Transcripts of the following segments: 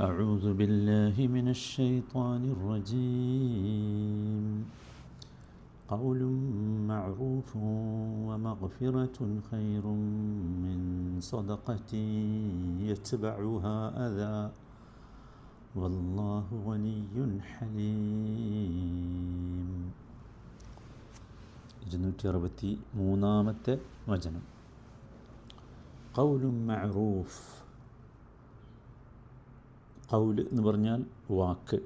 أعوذ بالله من الشيطان الرجيم قول معروف ومغفرة خير من صدقة يتبعها أذى والله غني حليم ഇരുന്നൂറ്റി അറുപത്തി മൂന്നാമത്തെ വചനം കൗലും മഅറൂഫ് കൗൽ എന്ന് പറഞ്ഞാൽ വാക്ക്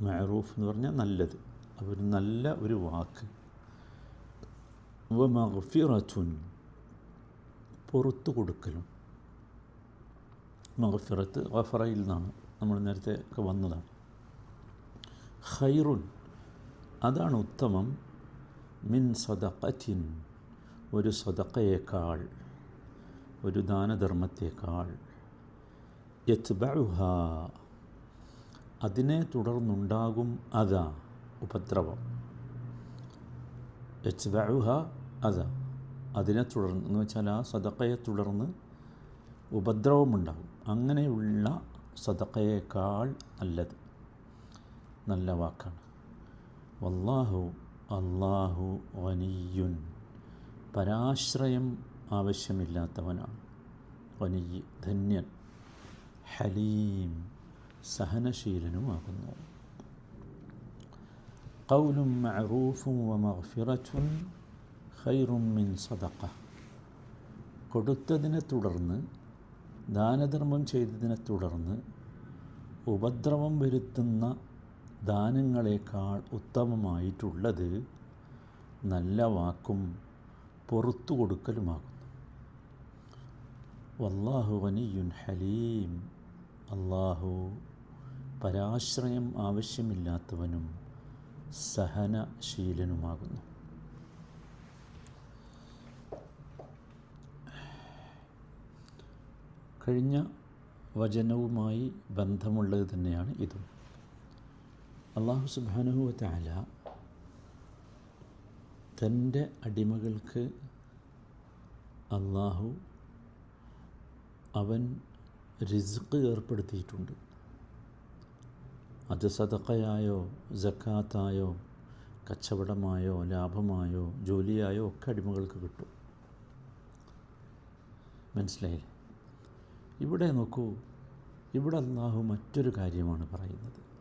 മഅറൂഫ് എന്ന് പറഞ്ഞാൽ നല്ലത്. അപ്പോൾ ഒരു നല്ല ഒരു വാക്ക്. വ മഗ്ഫിറത്തുൻ പുറത്തു കൊടുക്കലും. മഹഫിറത്ത് ഖഫറയിൽ നിന്നാണ് നമ്മൾ നേരത്തെ ഒക്കെ വന്നതാണ്. ഖൈറുൻ അതാണ് ഉത്തമം. മിൻ സദഖത്തിൻ ഒരു സദക്കയേക്കാൾ ഒരു ദാനധർമ്മത്തേക്കാൾ. യത്ബഉഹ. അതിനെ തുടർന്നുണ്ടാകും അത ഉപദ്രവം. യത്ബഉഹ അത. അതിനെ തുടർന്ന് എന്ന് വെച്ചാൽ ആ സദക്കയെ തുടർന്ന് ഉപദ്രവമുണ്ടാകും. അങ്ങനെയുള്ള സദക്കയേക്കാൾ നല്ലത്. നല്ല വാക്കാണ്. വല്ലാഹു അള്ളാഹു വനിയുൻ പരാശ്രയം ആവശ്യമില്ലാത്തവനാണ്. വനിയ ധന്യൻ. ഹലീം സഹനശീലനുമാകുന്നു قول മഅറൂഫും ومغفرة خير മിൻ സദഖ. കൊടുത്തതിനെ തുടർന്ന് ദാനധർമ്മം ചെയ്തതിനെ തുടർന്ന് ഉപദ്രവം വരുത്തുന്ന ദാനങ്ങളെക്കാൾ ഉത്തമമായിട്ടുള്ളത് നല്ല വാക്കും പുറത്തു കൊടുക്കലുമാകുന്നു വല്ലാഹു വനിയുൻ ഹലീം. അള്ളാഹു പരാശ്രയം ആവശ്യമില്ലാത്തവനും സഹനശീലനുമാകുന്നു. കഴിഞ്ഞ വചനവുമായി ബന്ധമുള്ളത് തന്നെയാണ് ഇതും. അള്ളാഹു സുബാനുഹു താല തന്റെ അടിമകൾക്ക് അള്ളാഹു അവൻ റിസ്ക് ഏർപ്പെടുത്തിയിട്ടുണ്ട്. അത് സതക്കയായോ ജക്കാത്തായോ കച്ചവടമായോ ലാഭമായോ ജോലിയായോ ഒക്കെ അടിമകൾക്ക് കിട്ടും. മനസ്സിലായില്ലേ? ഇവിടെ നോക്കൂ ഇവിടെ അള്ളാഹു മറ്റൊരു കാര്യമാണ് പറയുന്നത്.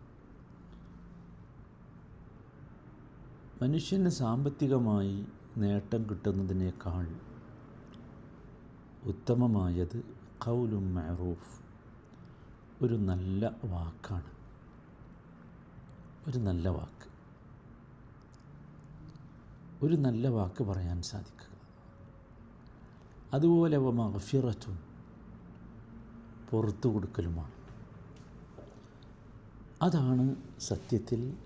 മനുഷ്യന് സാമ്പത്തികമായി നേട്ടം കിട്ടുന്നതിനേക്കാൾ ഉത്തമമായത് കൗലും മഅറൂഫ്. ഒരു നല്ല വാക്കാണ്. ഒരു നല്ല വാക്ക്. ഒരു നല്ല വാക്ക് പറയാൻ സാധിക്കുക. അതുപോലെ മഗഫിറത്തും പുറത്തു കൊടുക്കലുമാണ്. അതാണ് സത്യത്തിൽ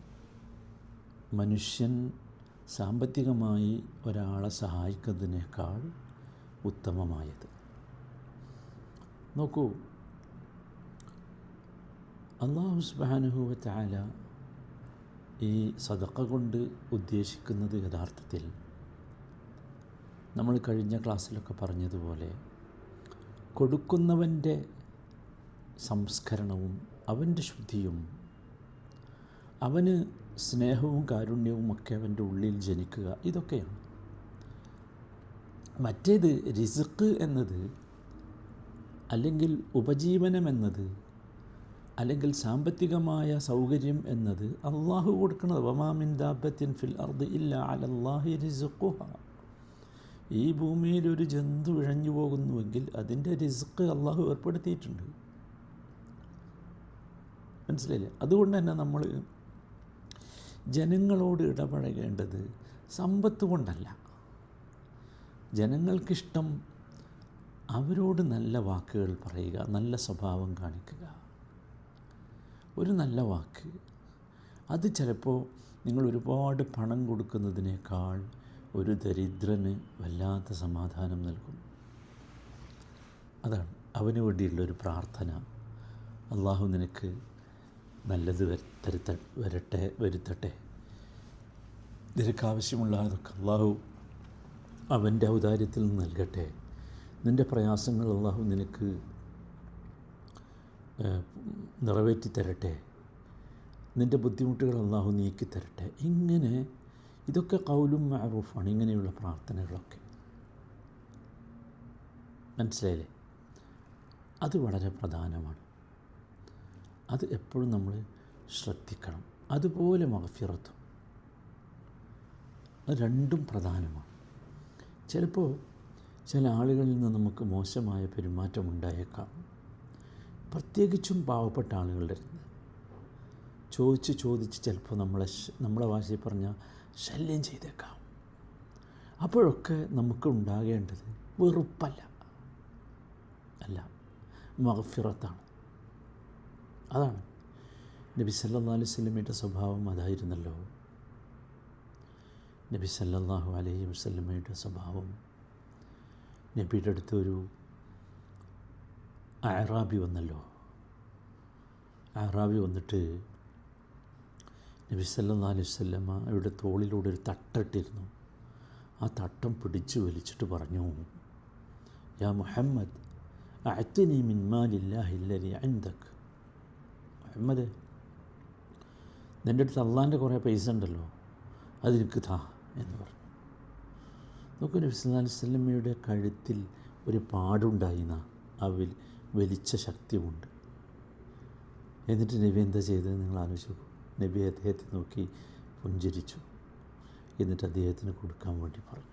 മനുഷ്യൻ സാമ്പത്തികമായി ഒരാളെ സഹായിക്കുന്നതിനേക്കാൾ ഉത്തമമായത്. നോക്കൂ. അള്ളാഹു സുബാനുഹുവറ്റാല ഈ സദക്ക കൊണ്ട് ഉദ്ദേശിക്കുന്നത് യഥാർത്ഥത്തിൽ നമ്മൾ കഴിഞ്ഞ ക്ലാസ്സിലൊക്കെ പറഞ്ഞതുപോലെ കൊടുക്കുന്നവന്റെ സംസ്കരണവും അവന്റെ ശുദ്ധിയും അവന് സ്നേഹവും കാരുണ്യവും ഒക്കെ അവന്റെ ഉള്ളിൽ ജനിക്കുക ഇതൊക്കെയാണ്. മറ്റേത് റിസ്ക് എന്നത് അല്ലെങ്കിൽ ഉപജീവനം എന്നത് അല്ലെങ്കിൽ സാമ്പത്തികമായ സൗകര്യം എന്നത് അള്ളാഹു കൊടുക്കുന്നത്. വമാമിൻ ദാബത്തിൻ ഫിൽ അർദ് ഇല്ല അലല്ലാഹി റിസുഖുഹ. ഈ ഭൂമിയിൽ ഒരു ജന്തു ഇഴഞ്ഞു പോകുന്നുവെങ്കിൽ അതിന്റെ റിസ്ക് അള്ളാഹു ഏർപ്പെടുത്തിയിട്ടുണ്ട്. മനസ്സിലായില്ലേ? അതുകൊണ്ട് തന്നെ നമ്മൾ ജനങ്ങളോട് ഇടപഴകേണ്ടത് സമ്പത്ത് കൊണ്ടല്ല. ജനങ്ങൾക്കിഷ്ടം അവരോട് നല്ല വാക്കുകൾ പറയുക നല്ല സ്വഭാവം കാണിക്കുക. ഒരു നല്ല വാക്ക്. അത് ചിലപ്പോൾ നിങ്ങൾ ഒരുപാട് പണം കൊടുക്കുന്നതിനേക്കാൾ ഒരു ദരിദ്രന് വല്ലാത്ത സമാധാനം നൽകും. അതാണ് അവന് വേണ്ടിയുള്ള ഒരു പ്രാർത്ഥന. അള്ളാഹു നിനക്ക് നല്ലത് വരുത്ത വരട്ടെ വരുത്തട്ടെ. നിനക്ക് ആവശ്യമുള്ള അതൊക്കെ അള്ളാഹു അവന്റെ ഔദാര്യത്തിൽ നിന്ന് നൽകട്ടെ. നിന്റെ പ്രയാസങ്ങൾ അള്ളാഹു നിനക്ക് നിറവേറ്റി തരട്ടെ. നിന്റെ ബുദ്ധിമുട്ടുകൾ അള്ളാഹു നീക്കി തരട്ടെ. ഇങ്ങനെ ഇതൊക്കെ കൗലും മാറൂഫാണ് ഇങ്ങനെയുള്ള പ്രാർത്ഥനകളൊക്കെ. മനസ്സിലായില്ലേ? അത് വളരെ പ്രധാനമാണ്. അത് എപ്പോഴും നമ്മൾ ശ്രദ്ധിക്കണം. അതുപോലെ മഹഫിറത്തും രണ്ടും പ്രധാനമാണ്. ചിലപ്പോൾ ചില ആളുകളിൽ നിന്ന് നമുക്ക് മോശമായ പെരുമാറ്റം ഉണ്ടായേക്കാം പ്രത്യേകിച്ചും പാവപ്പെട്ട ആളുകളുടെ അടുത്ത്. ചോദിച്ച് ചോദിച്ച് ചിലപ്പോൾ നമ്മളെ നമ്മളെ ഭാഷയിൽ പറഞ്ഞാൽ ശല്യം ചെയ്തേക്കാം. അപ്പോഴൊക്കെ നമുക്ക് ഉണ്ടാകേണ്ടത് വെറുപ്പല്ല. അല്ല മഹഫിറത്താണ് അതാണ്. നബി സല്ലല്ലാഹു അലൈഹി സ്വഭാവം അതായിരുന്നല്ലോ. നബി സല്ലല്ലാഹു അലൈഹി വസല്ലമയുടെ സ്വഭാവം. നബിയുടെ അടുത്ത് ഒരു അറാബി വന്നല്ലോ. അറാബി വന്നിട്ട് നബി സല്ലല്ലാഹു അലൈഹി വസല്ലമ അവരുടെ തോളിലൂടെ ഒരു തട്ടിട്ടിരുന്നു ആ തട്ടം പിടിച്ചു വലിച്ചിട്ട് പറഞ്ഞു യാ മുഹമ്മദ് അഅ്തിനി മിൻമാലില്ലാഹില്ലരി ഇൻദക് മുഹമ്മദ് നിന്റെ അടുത്ത് അള്ളാന്റെ കുറേ പൈസ ഉണ്ടല്ലോ അതെനിക്ക് താ എന്ന് പറഞ്ഞു. നോക്കൂ നബി സല്ലാ അലൈഹി വസല്ലമയുടെ കഴുത്തിൽ ഒരു പാടുണ്ടായിന്ന. വലി വലിച്ച ശക്തിയുണ്ട് എന്നിട്ട് നബി എന്താ ചെയ്തത്? നിങ്ങൾ ആലോചിച്ചു നബി അദ്ദേഹത്തെ നോക്കി പുഞ്ചിരിച്ചു. എന്നിട്ട് അദ്ദേഹത്തിന് കൊടുക്കാൻ വേണ്ടി പറഞ്ഞു.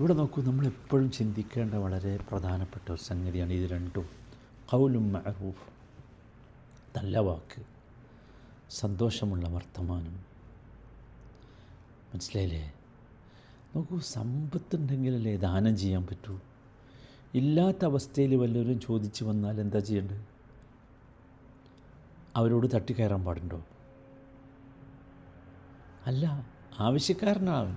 ഇവിടെ നോക്കൂ നമ്മളെപ്പോഴും ചിന്തിക്കേണ്ട വളരെ പ്രധാനപ്പെട്ട ഒരു സംഗതിയാണ് ഇത് രണ്ടും. കൗലും മഅറൂഫ്. നല്ല വാക്ക്. സന്തോഷമുള്ള വർത്തമാനം. മനസ്സിലായില്ലേ? നോക്കൂ സമ്പത്തുണ്ടെങ്കിലല്ലേ ദാനം ചെയ്യാൻ പറ്റൂ? ഇല്ലാത്ത അവസ്ഥയിൽ വല്ലവരും ചോദിച്ചു വന്നാൽ എന്താ ചെയ്യേണ്ടത്? അവരോട് തട്ടിക്കയറാൻ പാടുണ്ടോ? അല്ല ആവശ്യക്കാരനാവൻ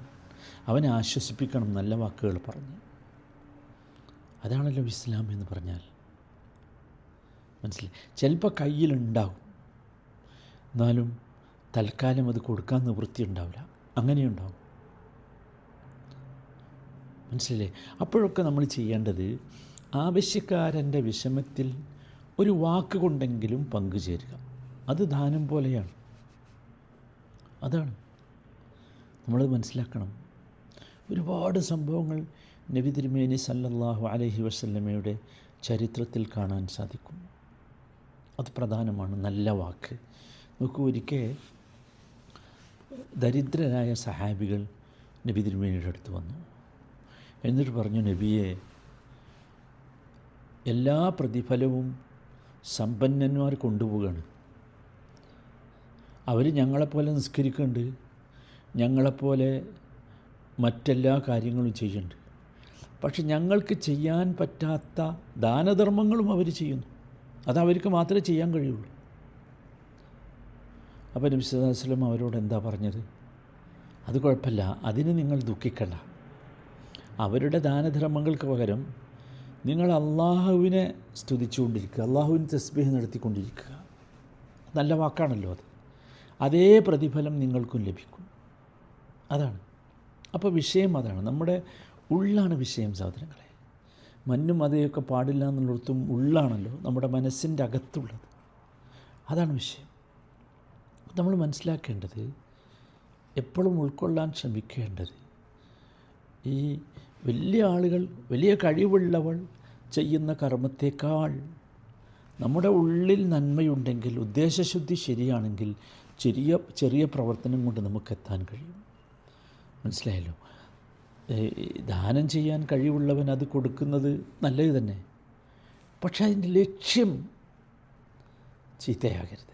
അവനെ ആശ്വസിപ്പിക്കണം നല്ല വാക്കുകൾ പറഞ്ഞ്. അതാണല്ലോ ഇസ്ലാം എന്ന് പറഞ്ഞാൽ. മനസ്സിലായി? ചിലപ്പോൾ കയ്യിലുണ്ടാവും എന്നാലും തൽക്കാലം അത് കൊടുക്കാൻ നിവൃത്തി ഉണ്ടാവില്ല അങ്ങനെയുണ്ടാവും. മനസ്സിലെ? അപ്പോഴൊക്കെ നമ്മൾ ചെയ്യേണ്ടത് ആവശ്യക്കാരന്റെ വിഷമത്തിൽ ഒരു വാക്ക് കൊണ്ടെങ്കിലും പങ്കുചേരുക. അത് ദാനം പോലെയാണ്. അതാണ്. നമ്മൾ മനസ്സിലാക്കണം. ഒരുപാട് സംഭവങ്ങൾ നബി തിരുമേനി സല്ലല്ലാഹു അലൈഹി വസല്ലമയുടെ ചരിത്രത്തിൽ കാണാൻ സാധിക്കും. അത് പ്രധാനമാണ്. നല്ല വാക്ക്. നോക്കൂ ഒരിക്കൽ ദരിദ്രരായ സഹാബികൾ നബി തിരുമേനിയുടെ അടുത്ത് വന്നു. എന്നിട്ട് പറഞ്ഞു നബിയെ എല്ലാ പ്രതിഫലവും സമ്പന്നന്മാർ കൊണ്ടുപോവുകയാണ്. അവർ ഞങ്ങളെപ്പോലെ നിസ്കരിക്കുന്നുണ്ട്. ഞങ്ങളെപ്പോലെ മറ്റെല്ലാ കാര്യങ്ങളും ചെയ്യുന്നുണ്ട്. പക്ഷെ ഞങ്ങൾക്ക് ചെയ്യാൻ പറ്റാത്ത ദാനധർമ്മങ്ങളും അവർ ചെയ്യുന്നു. അത് അവർക്ക് മാത്രമേ ചെയ്യാൻ കഴിയുള്ളൂ. അപ്പോൾ നബി സല്ലല്ലാഹു അലൈഹി അവരോട് എന്താ പറഞ്ഞത്? അത് കുഴപ്പമില്ല. അതിന് നിങ്ങൾ ദുഃഖിക്കണ്ട. അവരുടെ ദാനധർമ്മങ്ങൾക്ക് പകരം നിങ്ങൾ അള്ളാഹുവിനെ സ്തുതിച്ചുകൊണ്ടിരിക്കുക അള്ളാഹുവിന് തസ്ബീഹ് നടത്തിക്കൊണ്ടിരിക്കുക. നല്ല വാക്കാണല്ലോ അത്. അതേ പ്രതിഫലം നിങ്ങൾക്കും ലഭിക്കും. അതാണ്. അപ്പോൾ വിഷയം അതാണ്. നമ്മുടെ ഉള്ളാണ് വിഷയം സഹോദരങ്ങളെ. മഞ്ഞും അതേയൊക്കെ പാടില്ല എന്നുള്ളിടത്തും ഉള്ളാണല്ലോ നമ്മുടെ മനസ്സിന്റെ അകത്തുള്ളത്. അതാണ് വിഷയം. നമ്മൾ മനസ്സിലാക്കേണ്ടത് എപ്പോഴും ഉൾക്കൊള്ളാൻ ശ്രമിക്കേണ്ടത് ഈ വലിയ ആളുകൾ വലിയ കഴിവുള്ളവൾ ചെയ്യുന്ന കർമ്മത്തേക്കാൾ നമ്മുടെ ഉള്ളിൽ നന്മയുണ്ടെങ്കിൽ ഉദ്ദേശശുദ്ധി ശരിയാണെങ്കിൽ ചെറിയ ചെറിയ പ്രവർത്തനം കൊണ്ട് നമുക്ക് എത്താൻ കഴിയും. മനസ്സിലായല്ലോ? ദാനം ചെയ്യാൻ കഴിവുള്ളവൻ അത് കൊടുക്കുന്നത് നല്ലത് തന്നെ. പക്ഷേ അതിന്റെ ലക്ഷ്യം ചീത്തയാകരുത്.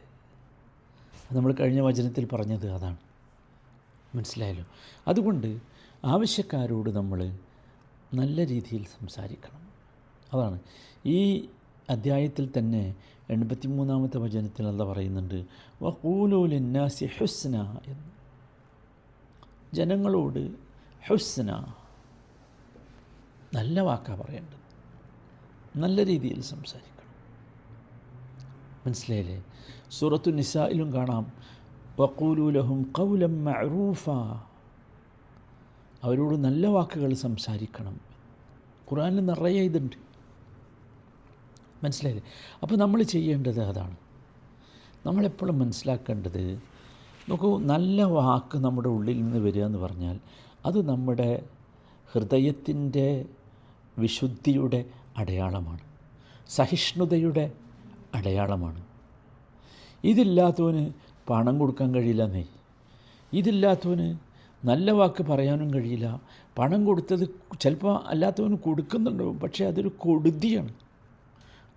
നമ്മൾ കഴിഞ്ഞ വചനത്തിൽ പറഞ്ഞത് അതാണ്. മനസ്സിലായല്ലോ? അതുകൊണ്ട് ആവശ്യക്കാരോട് നമ്മൾ നല്ല രീതിയിൽ സംസാരിക്കണം. അതാണ്. ഈ അധ്യായത്തിൽ തന്നെ എൺപത്തി മൂന്നാമത്തെ വചനത്തിൽ അല്ല പറയുന്നുണ്ട് വക്കൂലൂലിന്നാസി ഹുസ്ന എന്ന്. ജനങ്ങളോട് ഹുസ്ന നല്ല വാക്കാ പറയേണ്ടത്. നല്ല രീതിയിൽ സംസാരിക്കണം. മനസ്സിലായില്ലേ? സൂറത്തു നിസായിലും കാണാം വക്കൂലൂലഹും കൗലം മഅറൂഫ അവരോട് നല്ല വാക്കുകൾ സംസാരിക്കണം. ഖുറാനിൽ നിറയെ ഇതുണ്ട്. മനസ്സിലായില്ലേ? അപ്പോൾ നമ്മൾ ചെയ്യേണ്ടത് അതാണ്. നമ്മളെപ്പോഴും മനസ്സിലാക്കേണ്ടത് നോക്കൂ നല്ല വാക്ക് നമ്മുടെ ഉള്ളിൽ നിന്ന് വരിക എന്ന് പറഞ്ഞാൽ അത് നമ്മുടെ ഹൃദയത്തിന്റെ വിശുദ്ധിയുടെ അടയാളമാണ്. സഹിഷ്ണുതയുടെ അടയാളമാണ്. ഇതില്ലാത്തവന് പണം കൊടുക്കാൻ കഴിയില്ല എന്നേ. ഇതില്ലാത്തവന് നല്ല വാക്ക് പറയാനും കഴിയില്ല. പണം കൊടുത്തത് ചിലപ്പോൾ അല്ലാത്തവന് കൊടുക്കുന്നുണ്ടാവും പക്ഷേ അതൊരു കൊടുതിയാണ്.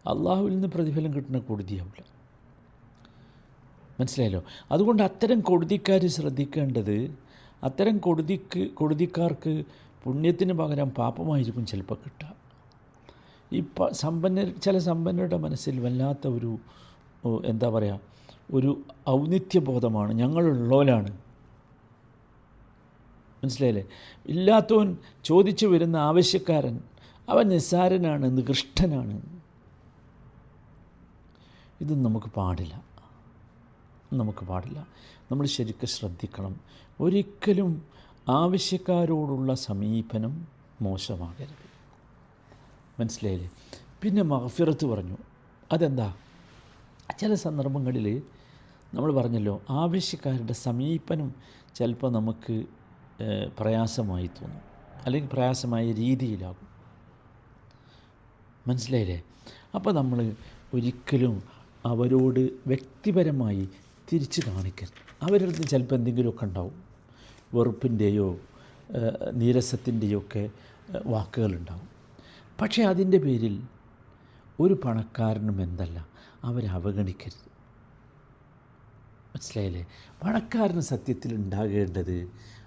അള്ളാഹുവിൽ നിന്ന് പ്രതിഫലം കിട്ടുന്ന കൊടുതിയാവില്ല. മനസ്സിലായല്ലോ? അതുകൊണ്ട് അത്തരം കൊടുതിക്കാർ ശ്രദ്ധിക്കേണ്ടത് അത്തരം കൊടുതിക്ക് കൊടുതിക്കാർക്ക് പുണ്യത്തിന് പകരം പാപമായിരിക്കും ചിലപ്പോൾ കിട്ടുക. ഈ സമ്പന്നർ ചില സമ്പന്നരുടെ മനസ്സിൽ വല്ലാത്ത ഒരു എന്താ പറയുക ഒരു ഔന്നിത്യബോധമാണ്. ഞങ്ങളുള്ളവരാണ്. മനസ്സിലായില്ലേ? ഇല്ലാത്തവൻ ചോദിച്ചു വരുന്ന ആവശ്യക്കാരൻ അവൻ നിസ്സാരനാണ് നികൃഷ്ടനാണ്. ഇത് നമുക്ക് പാടില്ല. നമുക്ക് പാടില്ല. നമ്മൾ ശരിക്കും ശ്രദ്ധിക്കണം. ഒരിക്കലും ആവശ്യക്കാരോടുള്ള സമീപനം മോശമാകരുത്. മനസ്സിലായില്ലേ? പിന്നെ മഹഫിറത്ത് പറഞ്ഞു. അതെന്താ? ചില സന്ദർഭങ്ങളിൽ നമ്മൾ പറഞ്ഞല്ലോ ആവശ്യക്കാരുടെ സമീപനം ചിലപ്പോൾ നമുക്ക് പ്രയാസമായി തോന്നും. അല്ലെങ്കിൽ പ്രയാസമായ രീതിയിലാകും. മനസ്സിലായില്ലേ? അപ്പോൾ നമ്മൾ ഒരിക്കലും അവരോട് വ്യക്തിപരമായി തിരിച്ച് കാണിക്കരുത്. അവരുടെ അടുത്ത് ചിലപ്പോൾ എന്തെങ്കിലുമൊക്കെ ഉണ്ടാവും. വെറുപ്പിന്റെയോ നീരസത്തിന്റെയോ ഒക്കെ വാക്കുകളുണ്ടാവും പക്ഷേ അതിന്റെ പേരിൽ ഒരു പണക്കാരനും എന്തല്ല അവരെ അവഗണിക്കരുത്. മനസ്സിലായില്ലേ? പണക്കാരന് സത്യത്തിൽ ഉണ്ടാകേണ്ടത്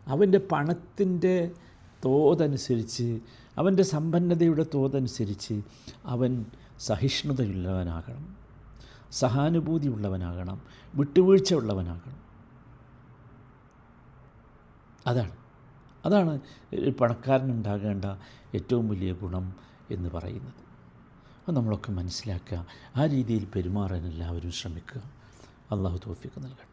അവന്റെ പണത്തിന്റെ തോതനുസരിച്ച് അവന്റെ സമ്പന്നതയുടെ തോതനുസരിച്ച് അവൻ സഹിഷ്ണുതയുള്ളവനാകണം സഹാനുഭൂതി ഉള്ളവനാകണം വിട്ടുവീഴ്ച ഉള്ളവനാകണം അതാണ്. അതാണ് പണക്കാരനുണ്ടാകേണ്ട ഏറ്റവും വലിയ ഗുണം എന്ന് പറയുന്നത്. അത് നമ്മളൊക്കെ മനസ്സിലാക്കുക. ആ രീതിയിൽ പെരുമാറാൻ എല്ലാവരും ശ്രമിക്കുക. അള്ളാഹു തോഫിക്ക് നൽകട്ടെ.